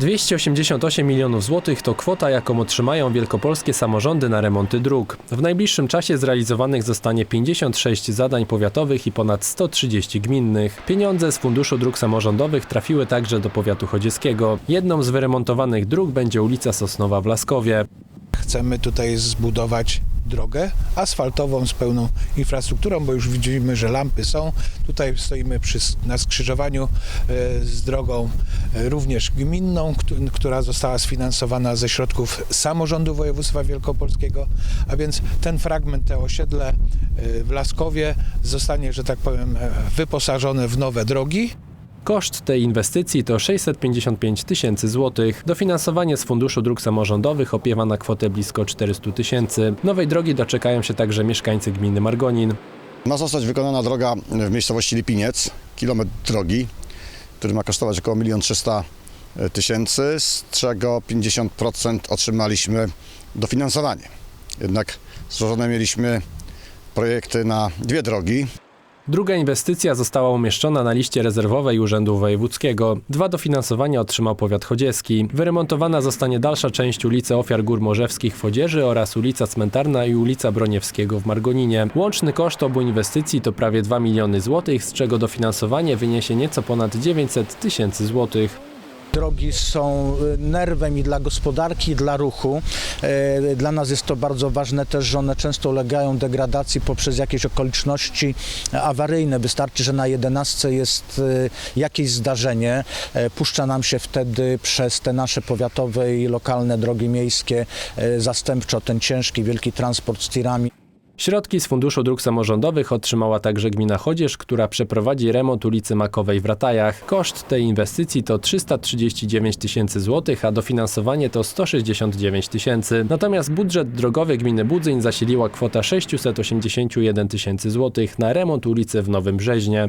288 milionów złotych to kwota, jaką otrzymają wielkopolskie samorządy na remonty dróg. W najbliższym czasie zrealizowanych zostanie 56 zadań powiatowych i ponad 130 gminnych. Pieniądze z Funduszu Dróg Samorządowych trafiły także do powiatu chodzieskiego. Jedną z wyremontowanych dróg będzie ulica Sosnowa w Laskowie. Chcemy tutaj zbudować drogę asfaltową z pełną infrastrukturą, bo już widzimy, że lampy są. Tutaj stoimy przy, na skrzyżowaniu e, z drogą e, również gminną, któ- która została sfinansowana ze środków samorządu województwa wielkopolskiego, a więc ten fragment, te osiedle e, w Laskowie zostanie, że tak powiem, wyposażone w nowe drogi. Koszt tej inwestycji to 655 tysięcy złotych. Dofinansowanie z Funduszu Dróg Samorządowych opiewa na kwotę blisko 400 tysięcy. Nowej drogi doczekają się także mieszkańcy gminy Margonin. Ma zostać wykonana droga w miejscowości Lipiniec, kilometr drogi, który ma kosztować około 1 300 tysięcy, z czego 50% otrzymaliśmy dofinansowanie. Jednak złożone mieliśmy projekty na dwie drogi. Druga inwestycja została umieszczona na liście rezerwowej Urzędu Wojewódzkiego. Dwa dofinansowania otrzymał powiat chodzieski. Wyremontowana zostanie dalsza część ulicy Ofiar Gór Morzewskich w Chodzieży oraz ulica Cmentarna i ulica Broniewskiego w Margoninie. Łączny koszt obu inwestycji to prawie 2 miliony złotych, z czego dofinansowanie wyniesie nieco ponad 900 tysięcy złotych. Drogi są y, nerwem i dla gospodarki, i dla ruchu. E, Dla nas jest to bardzo ważne też, że one często ulegają degradacji poprzez jakieś okoliczności awaryjne. Wystarczy, że na 11 jest y, jakieś zdarzenie. Puszcza nam się wtedy przez te nasze powiatowe i lokalne drogi miejskie zastępczo ten ciężki, wielki transport z tirami. Środki z Funduszu Dróg Samorządowych otrzymała także gmina Chodzież, która przeprowadzi remont ulicy Makowej w Ratajach. Koszt tej inwestycji to 339 tysięcy złotych, a dofinansowanie to 169 tysięcy. Natomiast budżet drogowy gminy Budzyń zasiliła kwota 681 tysięcy złotych na remont ulicy w Nowym Brzeźnie.